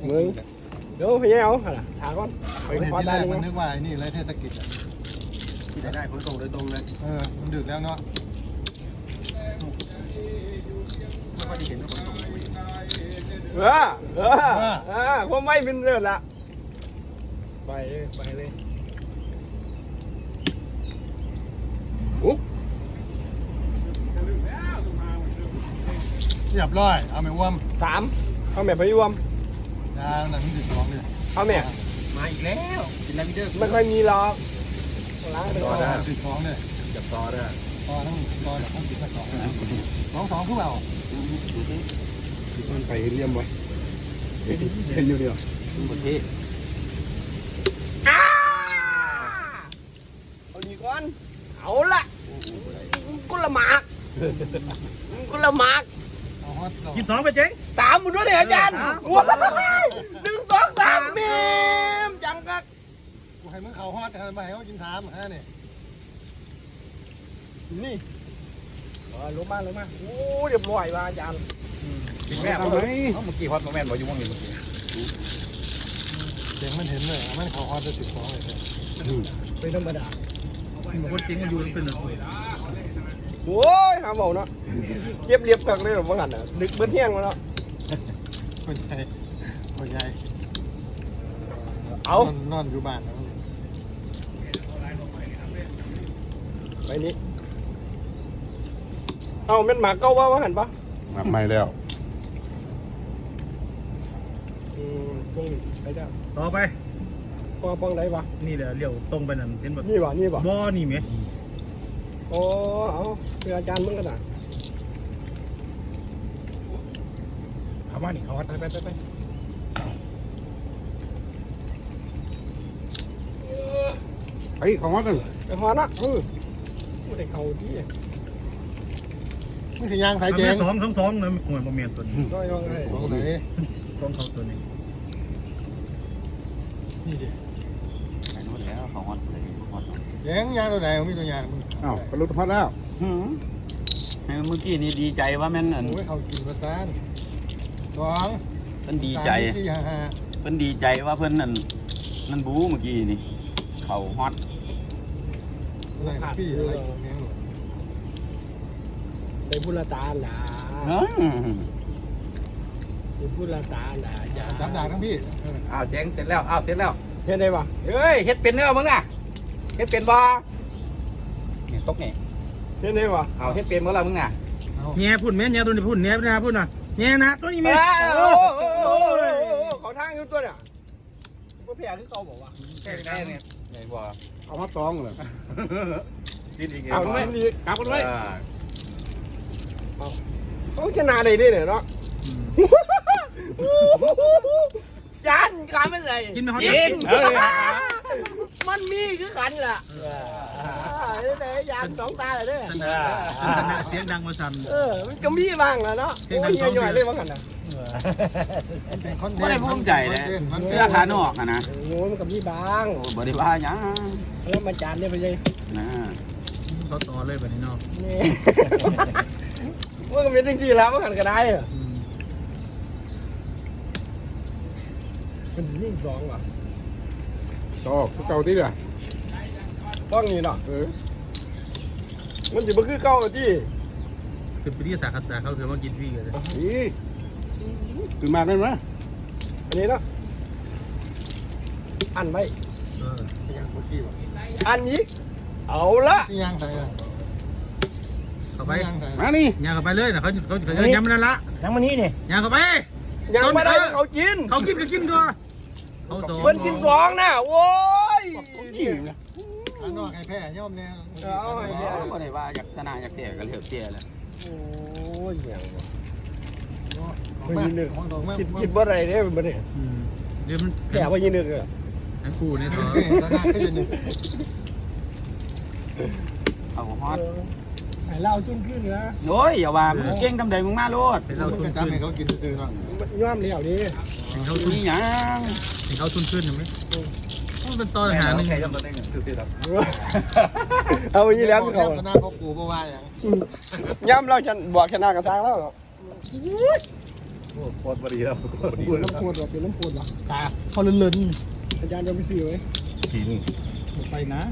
แล้วมึงเดี๋ยวพี่เอาหน่ะถามก่อนไปเห็นขอที่แรตายกหมันึนงนึกว่าไอ้นี่ไรเทศกิจอะที่จะได้ขนส่งโดยตรงเลยเออมันดึกแล้วเนาะไม่ค่อยได้เห็นว่าขนส่งเออเออเออผมไม่เป็นเรื่องละไปเลยไปเลยอุ๊บเรียบร้อย เอาไม่ว่สามเอาแม่ไปยวมำ ยาหนังดึกร้องเลยเอาแม่มาอีกแล้วกินแล้วพี่เด้อไม่ค่อยมีหรอกล้างไปต่ก่ออนได้ดึกร้องเลยจับต่อเด้อต่อทั้งต่อแบบทั้งติดทั้งสองสองสองคือเปล่ามันไปเรียมไว้เห็นอยู่เดียวประเทศอ้าเอาดีก่อน เอาละกุละหมากกุละหมาก เอาฮอตต่อกินสองไปเจ๊งตามมึงด้วยเนี่ยอาจารย์ว้ายหนึ่งสองสามเมมจังกักกูให้มึงเขาฮอตให้มาให้เขากินถามฮะนี่นี่เออลงมาลงมาโอ้เรียบร้อยว่ะอาจารย์แม่เอาไหมเมื่อกี้ฮอตแม่นบอกอยู่ว่ามีเมื่อกี้เสียงมันเห็นเลยมันเขาฮอตจะติดร้องเลยเป็นธรรมดามันคนจริงมันอยู่เป็นหนึ่ง โอ้ยหาเบาเนาะเก็บเรียบกักเลยหรอว่างั้นน่ะดึกเบิ้เที่ยงมาแล้วคนใหญ่คนใหญ่เอานอนอยู่บ้านไปนี้เอาแม่นหมาเก้าว่าว่าหันปะมาไม่แล้วอืมตรงนี้ไปได้ต่อไป ปองปองไหนปะนี่เดี๋ยวเลี้ยวตรงไปนั่นเห็นแบบนี่ปะนี่ปะบ่อนี่ไหมโอ้เอาคืออาจารย์มึงกันน่ะเอามานี่เอาวัดไปไปไปไปไอ้ของวัดนั่นไปหอนะเออไม่ได้เข้าที่มึงสิยางสายเอาเจไปงสองสองสองนะหวยบ่แม่นตัวนี้น้อยน้อยเลยของไหนสองเขาตัวนี้นี่ดิ ไอ้นู้นแล้วเขาฮอตเลยฮ อตเจงยางตัวไหนมึงมีตัวยางมึงอ้าวกระลุกพัดแล้วเมื่อกี้นี่ดีใจว่าแม่นอันโอ้ยเขากินประสานสองเพิ่นดีใจสามสี่ห้าห้าเพิ่นดีใจว่าเพิ่นนั่นนั่นบูเมื่อกี้นี่ เขาฮอตอะไรพี่อะไรของแมงหลวงได้พุทธตาหนาเฮ้ยได้พุทธตาหนาอาจารย์จับด่าทั้งพี่เอออ้าวแจ้งเสร็จแล้วอ้าวเสร็จแล้วเห็นได้ปะเฮ้ยเฮ็ดเป็นเนื้อมึงน่ะ เฮ็ดเป็นบ่เนี่ยตกนี่เห็นได้ปะเอาเฮ็ดเป็นบ่ล่ะมึงน่ะเอาแง่พุ่นแม่แง่ตัวนี้พุ่นแง่นะพุ่นน่ะแง่นะตัวนี้แม่โอ้โอ้โหโหเขาทางอยู่ตัวเนี่ยว่าแพ้คือเขาบอกว่าแค่ได้เนี่ยไงบ่เอามาสองเลยกินอีกเอาไม่ดีกลับกันไว้เขาชนะได้ด้วยเนี่ยเนาะ จานการไม่ใส่กินไหมฮอตกินเอ้ยมันมีคือกันล่ะเด้แต่ยางสองตาเลยเด้อเสียงดังมาสั่นเออมันก็มีบ้างแหล้วเนาะเสีโอ้ยงดัยงเยอะๆเลยว่ากันนะมันเป็นคอนเทนต์ไม่ได้ภูมิใจเลยมันเป็นเสื้อขานอกอะนะโอ้ยมันก็มีบ้างโอ้บ่ได้ว่าหยังแล้วมาจานเนี่ยไปเลยนะเขาต่อเลยแบบนี้เนาะนี่มันก็เป็นจริงๆแล้วมันกันก็ได้เหรอ มันยิ่งสองว่ะต่อคือเก่าที่เด้อต้องนี่เนาะเออมันสิบ่คือเก่าที่คือไปที่สาขาสาเขาถือว่ากินฟรีกันเลยนี่ตื่นมาได้ไหมอันนี้เนาะอันไว้เอออันนี้ เอาละที่ยางใส่อะเข้าไปที่ยางใส่มานี่ย่างเข้าไปเลยนะเขาเขาเขาจะย้ำมันนั่นละยังมานี่นี่ย่างเข้าไปยังไม่ได้เขากิน เขากินก็กินก็ เขาสองเพิ่นกินสองนะโว้ยนี่นะข้างนอกให้แพ้ย่อมแน่เอาให้แพ้บ่ได้ว่าอยากชนะอยากแพ้ก็เลือกเสียแหละโอ้ยอย่างวะของมากของตรงมากคิดคิดว่าอะไรเนี่ยมันเนี่ยอืมเดี๋ยวมันแก่ว่ายี่นึกอะทั้งคู่นี่ต่อเก่งชนะขึ้นหนึ่งเอาฮอต ไอ้เหล้าจุ่มขึ้นนะโอ้ยอย่าว่ามึงเก่งทำใดมึงมาโลดเป็นเรามึงทุนก็จับขึ้นให้เขากินซื่อๆเนาะย่อมเลี้ยวดิเป็นเขาทุนมีหยังเป็นเขาทุนขึ้นเห็นไหมมันเป็นตอนหาหนึ่งใครทำตัวเองซื่อๆครับเอาอย่างนี้แล้วเขาชนะเขากูบ่ว่าอย่างย่ำเราฉันบอกชนะกับทางแล้วโอ้โคตรบดีแล้วปวดน้ำปวดหรอเป็นน้ำปวดหรอตาเขาเลินอาจารย์จะไปซื้อไว้กินๆไปนะ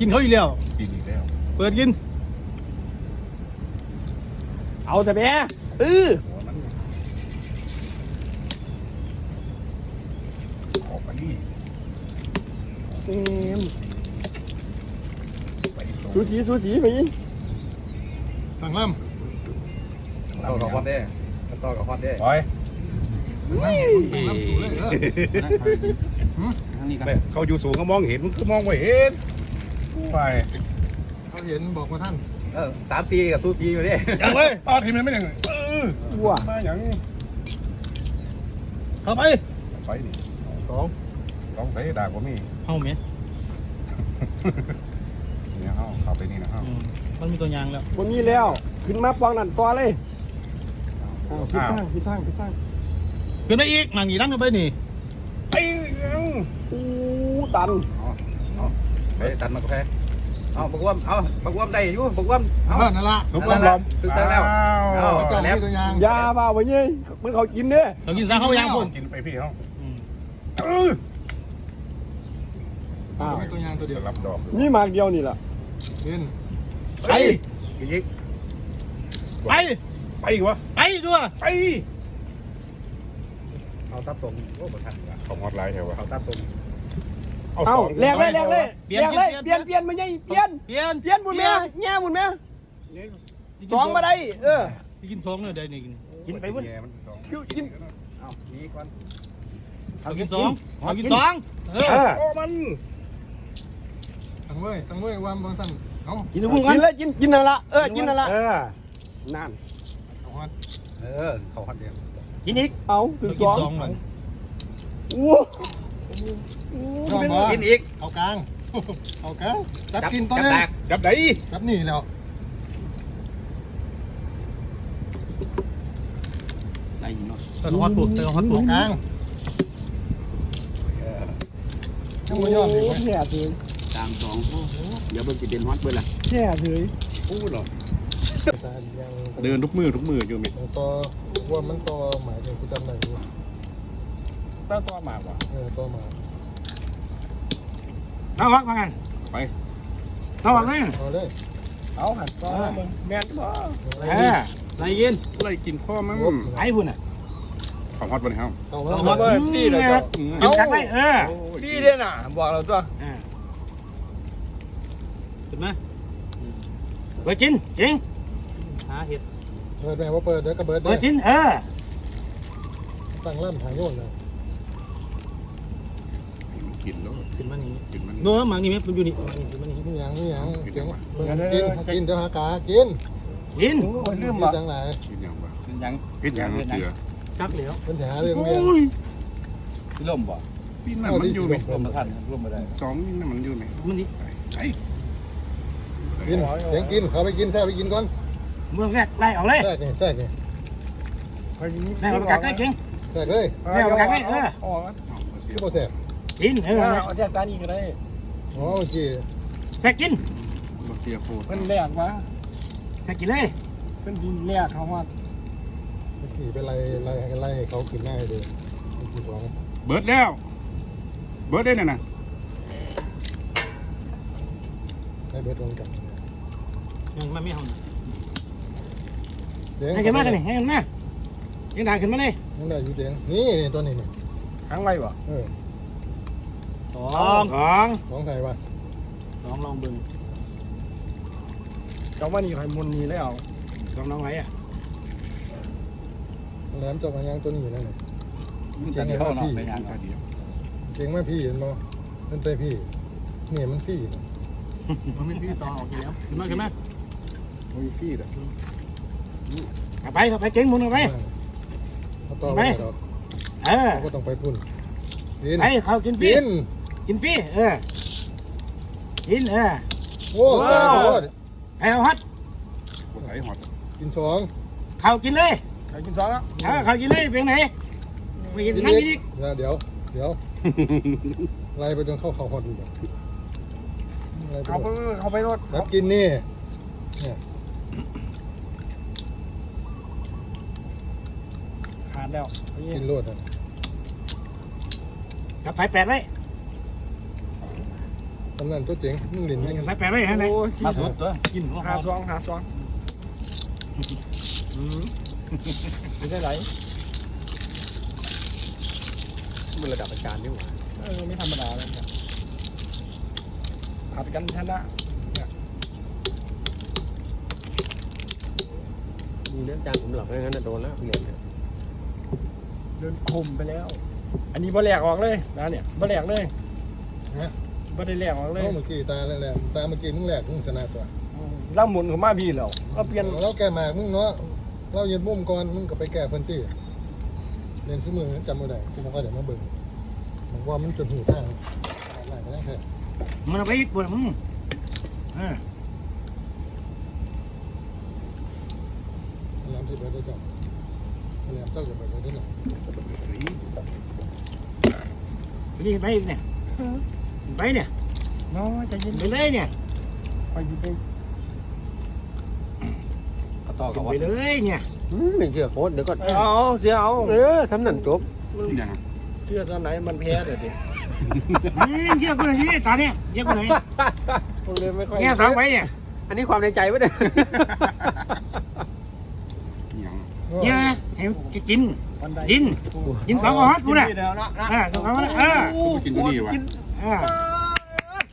กินเขาอีกแล้ว กินอีกแล้ว เปิดกิน เอาแต่แม่เออหัวมันออกมาดิเต็มไปส่งสูสีสูสีไปยิงสั่งล่ต่อกับฮอนเด้ต่อกับฮอนเด้ปล่อยำสั่งล่ำสูเลยเออหืมไปเขาอยู่สูงก็มองเห็นมึงก็มองไม่เห็น ไปเขาเห็นบอกว่าท่านเออสามปีกับสู้ปีอยู่ดิอย่างเลยตอนทีมันไม่ยังเออว้ามาอย่างเข้าไปไปดิสองต้องใส่ดาบก็มีเข้าไหมเนี่ยเอาเข้าไปนี่นะครัอืมมันมีตัวยางแล้ววันนี้แล้ว ขึ้นมาปองนั่นต่อเลยอ้าวผิดทางผิดทางผิดทางขึ้นได้อีกนั่งอีนั่งกันไปนี่ไอ้ยังอู้ตันเอา ไปตัดมากาแฟเอาบักว่มเอาบักว่มได้อยู่บักว่มเอเอาอนั่นละสุกลมลมถูกต้องแล้วอ้าวเอาเจ้ามีตัวอยางยาเปล่าไปยิงมันเขากินเด้อเรากินซะเข้ายางคนกินไปพี่เขาอืมเออเจ้ามีตัวยางตัวเดียวรับดอกนี่หมากเดียวนี่แหละเป็นไปยิกไปไปอีกวะไปตัวไปเอาตัดตรงโอ้บ่ทันว่ะเขาฮอตไลน์เหรอวะเอาตัดตรง เอ้าแลกเลยแลกเลยแลกเลยเปลี่ยนเปลี่ยนมันยังเปลี่ยนเปลี่ยนเปลี่ยนบุญแม่แง่บุญแม่สองมาได้เออที่กินสองเนี่ยได้นี่กินกินไปบุญแย่มันสองกินเอานี่ก่อนเอากินสองเอากินสองเออเออโอ้มันสั่งเว้ยสั่งเว้ยว่าบางสั่งเอากินทุกคนกินเลยกินกินนั่นละเออกินนั่นละเออนั่นเอาฮอดเออเขาฮอตเดียวกินอีกเอาถึงกิสนองสอ งมันอู้ยอมบ่กินอีก เอากลาง เอากลางจับกินตัวนึงจับแตกจับไหนจับนี่แล้วใส่เนาะแต่ฮอตปุ๊บแต่ฮอตปุ๊บกลางเออยังไม่ยอมอีกไหมแค่เฉยกลางสองเดี๋ยวเบิ่งสิเป็นฮอตเบิ่งล่ะแค่เฉยพูดหรอตายังเดินทุกมือทุกมืออยู่มิของต่อว่ามันต่อหมายถึงกูจำได้อยู่ ตั้งตัวมากว่ะเออต่อหมายเอาวักมากันไปเอาวักเลยเอาเลยเอาหันก็มึงแม่นบ่เออไหนกินไล่กินข้อมั้งไอ้พุ่นอะของฮอตบนเฮาเอาเอาแล้วฮอตนี่เลยกินชักไหมเออพี่เด่นอะบอกเราตัวอ่าขึ้นมาเปิดกินจริงหาเห็ดเปิดแม่ว่าเปิดเดี๋ยวก็เบิดเปิเด้ดกินเออตั้งล่ำหางโยนเลย กินแล้วขึ้นมานี่กินมันโน้หมังนี่ไหมมันอยู่นี่ขึ้นมานี่นี่ยังนี่ยังเก่งเบิ่งกินกินเดี๋ยวหากากินกินลืมจังไหนกินอย่างวะเป็นยังกินอย่างเสือชักเหลวปัญหาเรื่องเรียนพี่ลมบ่พี่นั่นมันอยู่ไหมลมมาทันลมมาได้สองนี่นั่นมันอยู่ไหมมันนี่ไอ้กินเก่งกินเขาไปกินแท้ไปกินก่อนเมืองแรกไล่ออกเลยแทรกนี่แทรกนี่ไล่ออกกักได้เก่งแทรกเลยแม่เอากักไว้เอออ๋อที่โบแซ่บ กินเออเอาแค่ตานี่ก็ได้อ๋อโอเคแซ่กินเสียโคตรเป็นแรกมาแซ่กินเลยเป็นดินแรกเขาว่าเมื่อกี้ไปไล่ไล่ไล่ให้เขาขึ้นหน้าเลยกินของเบิร์ดแล้ว เบิร์ดได้น่ะนะให้เบิดลงกันยังมาไม่เอาเจ๋งให้ขึ้นมากันนี่ให้ขึ้นมายังด่าขึ้นมาเลยยังได้อยู่เจ๋งนี่นี่ตัวนี้นี่ค้างไว้บ่เออ สองสองของไทยป่ะสองลองเบิ่งเจ้าว่านี่ใครมุนนี่แล้วสองน้องไหนอะแหลมจอกมายังตัวนี้นั่นน่ะมันจะมีห้องนอนในงานเดียวเก่งมากพี่เห็นบ่นั่นเต้พี่นี่มันพี่นะมันไม่พี่ต่อออกทีแล้วขึ้นมาขึ้นมามันมีฟี่อะเอาไปเอาไปเก่งหมุนเอาไป เขาต่อไม่ได้หรอกเออเขาก็ต้องไปพุ่นกิน ไปเขากินฟรีกิน กินฟรีเออกินเออโอ้ตายโคตรให้เอาฮัดใส่หอดกินสองเขากินเลยใครกินสองแล้วเออเขากินเลยเป็นไหนไปกินนั่งกินอีกเดี๋ยวเดี๋ยวเดี๋ยวไล่ไปจนเข้าเขาหอดดูบ่ไล่ไปเขาหมไปดเขาไปรถแล้วกินนี่เนี่ยกแล้วกินโลดอะกับไฟแปดไว้ ตำนานตัวเจ๋งมึงเล่นยังไฟแปดไว้ฮะไหนโอ้ยมาสุดตัวกินหัวหหาอมซองหาซองอืมไม่ได้ไหลมันระดับอาจารย์นี่หว่าเออไม่ธรรมดาเลยครับผัดกันชนะมีเรื่องอาจารย์ผมหลับไม่งั้นน่ะโดนแล้วเรียนเนี่ยเดินคุมไปแล้ว อันนี้บ่แหลกออกเลยนะเนี่ยบ่แหลกเลยฮะ บ่ได้แหลกออกเลยเอาเมื่อกี้ตาแล้วแหละตาเมื่อกี้มึงแหลกมึงชนะตัวล่าหมุนของมาพี่แล้วก็เปลี่ยนเราแก้หมากมึงเนาะเรายืนมุมก่อนมึงก็ไปแก้เพิ่นตี้เรียนซื้อมือจำบ่ได้ที่มันก็เดี๋ยวมาเบิ่งบอกว่ามันจนหูทางหลายก็ได้แค่มันเอาไปอีกปวดมึงอ่าพยายามที่ไปได้จังพยายามเจ้าจะไปได้ด้วยหน่อยทีนี้ไปอีกเนี่ย ไปเนี่ยเนาะใจเย็นไปเลยเนี่ยไปสิไปก็ต่อกับไปว่าเลยเนี่ยอืมไม่เชื่อโค้ดเดี๋ยวก็เอาเสียเอาเออทำนั่นจบอย่างเชื่อตอนไหนมันแพ้เดี๋ยวดินี่เยี่ยกูหน่อยนี่ตาเนี่ยเยี่ยกูหน่อยผมเลยไม่ค่อยเนี่ยสองไปเนี่ยอันนี้ความในใจวะเนี่ยเนี่ยให้จะกินวันใดกินกินสองกระฮอตกูน่ะกิเดี๋ยวนะนะอ่าสองกระฮอตเออ กินตัวนี้วะ อ่า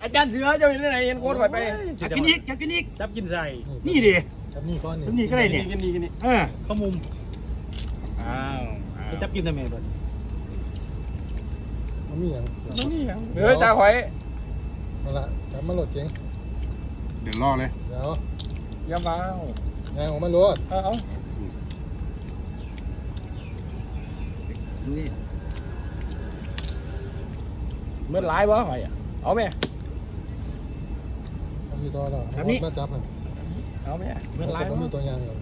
อาจารย์เสือเจะเห็นที่ไหนเห็นโค้ดไปไปจะกินอีกจะกินอีกจับกินใส่นี่ดิจับนี่ก้อนจับนี่ก็ได้เนี่ยกินดีกินดีเออข้ามุมอ้าวจะจับกินทำไมตัวมันมีอย่างนี่ยังเฮ้ยตาหอยนั่นละจับมาโหลดเจ๋งเดี๋ยวรอเลยเดี๋ยวอย่ามาเอางานของมันโหลดเอาเอานี่ เมื่อหลายบ่หอยอะเอาไหม มันมีตัวแล้วเอามาจับมันเอาไหมเมื่อหลายมันบ่มีตัวยางอยู่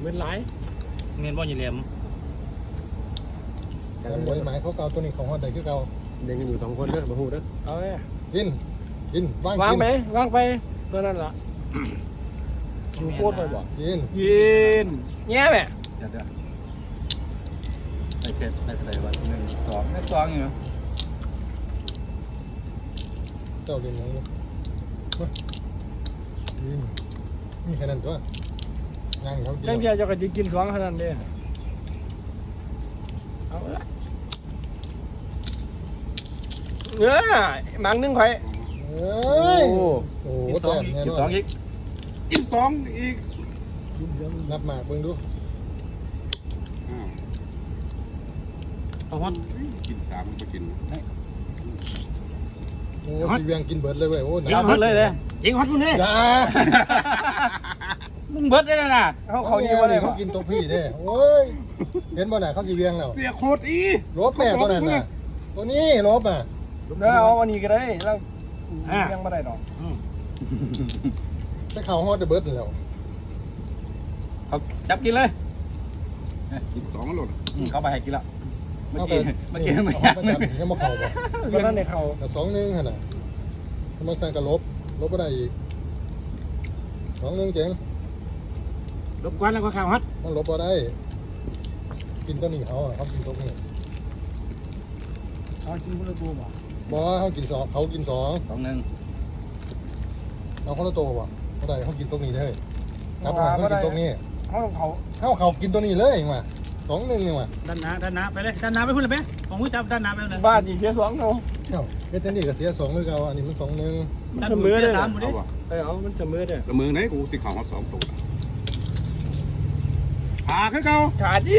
เมื่อหลายเงินบ่ยีเหลี่ยมแต่บริหมายเขาเกาตัวนี้ของฮอดใดคือเกาเดินกันอยู่สองคนเด้อมาหูเด้อเอาไหมกินกินว่างวางกินไหมวางไปตัวนั้นล่ะดูโคตรไปบ่กินกินแง่ไหมเดี๋ยวเดี๋ยว ไปเก็บไปเท่าไหร่วะหนึ่งสองไม่สองอยู่เจ้าเรียนหยังอยู่กินนี่แค่นั้นตัวงานเขากินจังเดียวจะก็จะกินสองขนาดนี้เอาละเออหมังหนึงข่อยเอ้ยโอ้โอ้โหแต่แน่กินนสอองนอีกกินสองอีก นับหมากเบิ่งดู เอาฮอตกินสามก็กินโอ้สีเวียงกินเบิดเลยเว้ยโอ้หนัเอาเบิดเลยเลยยิงฮอตกูเนี่ยจ้ามึงเบิดได้แล้วนะเขาเขาดีว่าได้เขาบ่กินตัวพี่เด้โอ้ยเห็นบ่น่ะเขาสีเวียงแล้วเสียโคตรอีลบแม่ตัวนั้นน่ะตัวนี้ลบอะเด้อเอาอันนี้ก็ได้แล้วยังไม่ได้ดอกอืมจะเข้าฮอดจะเบิดแล้วเขาจับกินเลยกินสองหล่นเขาไปให้กินแล้ว เมื่อเอาไปกี้เมื่อกี้ไม่เอาไปจับยังบ่เข้าบ่ตอนนั้นเนี่ยเขาแต่สองหนึงหั่นน่ะมันสั่งกับลบ ลบบ่ได้อีกสองหนึงเจ๋งรบกวนแล้วก็ข้าวฮอตมันลบบ่ได้ กินตัวนี้เขาอะเขากินตัวนี้เอากินคนละตัวบ่บ่เขากินสองเขากินสองสองหนึ่งเอาคนละตัวบ่บ่ได้เขากินตัวนี้เลยนับว่าเขากินตัวนี้เขาเขาเขาเขากินตัวนี้เลยเองว่ะ สองหนึ่งเองว่ะด้านหน้าด้านหน้าไปเลยด้านหน้าไปพุ่นเลยไหมของหูจับด้านหน้าไปเลยบ้านอีกแค่สองเขาเอ้าเอเจนนี่ก็เสียสองเลยเก่าอันนี้มันสองหนึ่งมันเสมอเลยตานะมหมดดิเอาวะเออเอามันเสมอเลยเสมอไหนกูสิข่าวมาสองตัวขาคือเขาขาดดิ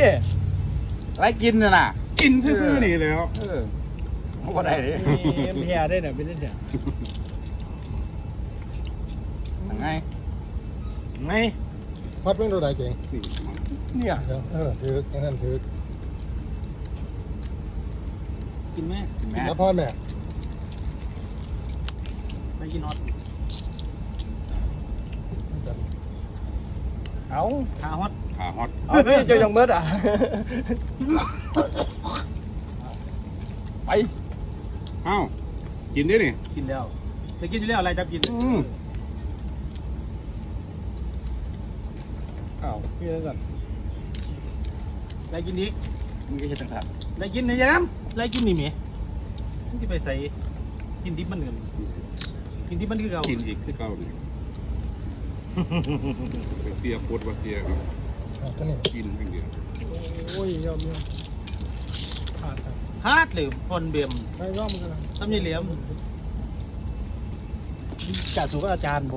ไรกินน่ะน่ะกินซื่อๆนี่แล้วเออเขาก็ได้เลยมีแพ้ได้เนี่ยเป็นนี่เนี่ยยังไงไงพัดเพิ่งตัวใดเก่งนี่มัน เนี่ยเดี๋ยวเออถืออย่างนั้นถือกินไหมกินไหมแล้วพอดแม่ไปกินฮอตเอาขาฮอตขาฮอตเอาที่เจ้ายังเบิดอะ ไป เอ้า กินดินี่กินแล้วไปกินอยู่แล้วอะไรจับกินอืมอ้าวพี่แล้วกัน ไล่กินอีกมึงก็เฮ็ดจังซั่นไล่กินในยามไล่กินนี่แหมมึงสิไปใส่กินดิบมันเงินกินดิบมันคือเก่ากินอีกคือเก่าเนี่ยไปเสียโคตรว่าเสียครับอะตัวนี้กินอย่างเดียวโอ้ยยอมยอมขาดครับฮาดหรือพอนเบียมใครยอมกันนะทำยี่เหลี่ยมจัดสูกับอาจารย์โบ